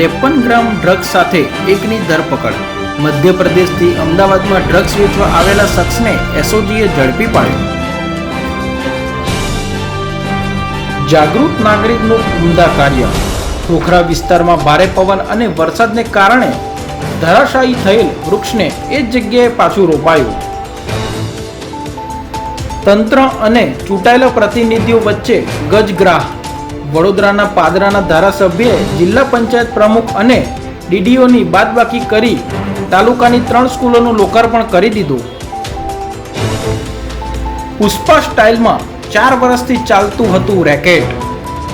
ત્રેપન ગ્રામ ડ્રગ્સ સાથે એકની ધરપકડ. મધ્યપ્રદેશથી અમદાવાદમાં ડ્રગ્સ વેચવા આવેલા શખ્સને એસઓજીએ ઝડપી પાડ્યો. જાગૃત નાગરિકનું ઉમદા કાર્ય. ખોખરા વિસ્તારમાં ભારે પવન અને વરસાદને કારણે ધરાશાયી થયેલ વૃક્ષને એ જ જગ્યાએ પાછું રોપાયું. તંત્ર અને ચૂંટાયેલા પ્રતિનિધિઓ વચ્ચે ગજગ્રાહ વડોદરાના પાદરાના ધારાસભ્યે જિલ્લા પંચાયત પ્રમુખ અને ડીડીઓની બાદબાકી કરી તાલુકાની ત્રણ સ્કૂલોનું લોકાર્પણ કરી દીધું. પુષ્પા સ્ટાઇલમાં ચાર વર્ષથી ચાલતું હતું રેકેટ.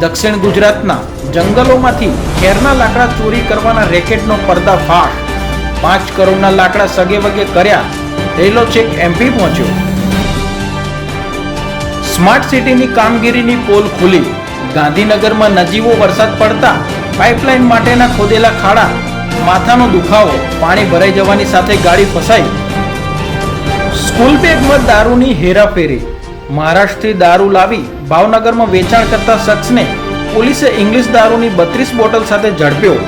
દક્ષિણ ગુજરાતના જંગલોમાંથી ખેરના લાકડા ચોરી કરવાના રેકેટનો પર્દાફાશ. પાંચ કરોડના લાકડા સગે વગે કર્યા, રેલો છેક એમપી પહોંચ્યો. સ્માર્ટ સિટીની કામગીરીની પોલ ખુલી. ગાંધીનગરમાં નજીવો વરસાદ પડતા પાઇપલાઇન માટેના ખોદેલા ખાડા, માથાનો દુખાવો, પાણી ભરાઈ જવાની સાથે ગાડી ફસાઈ. સ્કૂલ બેગમાં દારૂની હેરાફેરી. મહારાષ્ટ્રથી દારૂ લાવી ભાવનગરમાં વેચાણ કરતા શખ્સને પોલીસે ઇંગ્લિશ દારૂની બત્રીસ બોટલ સાથે ઝડપ્યો.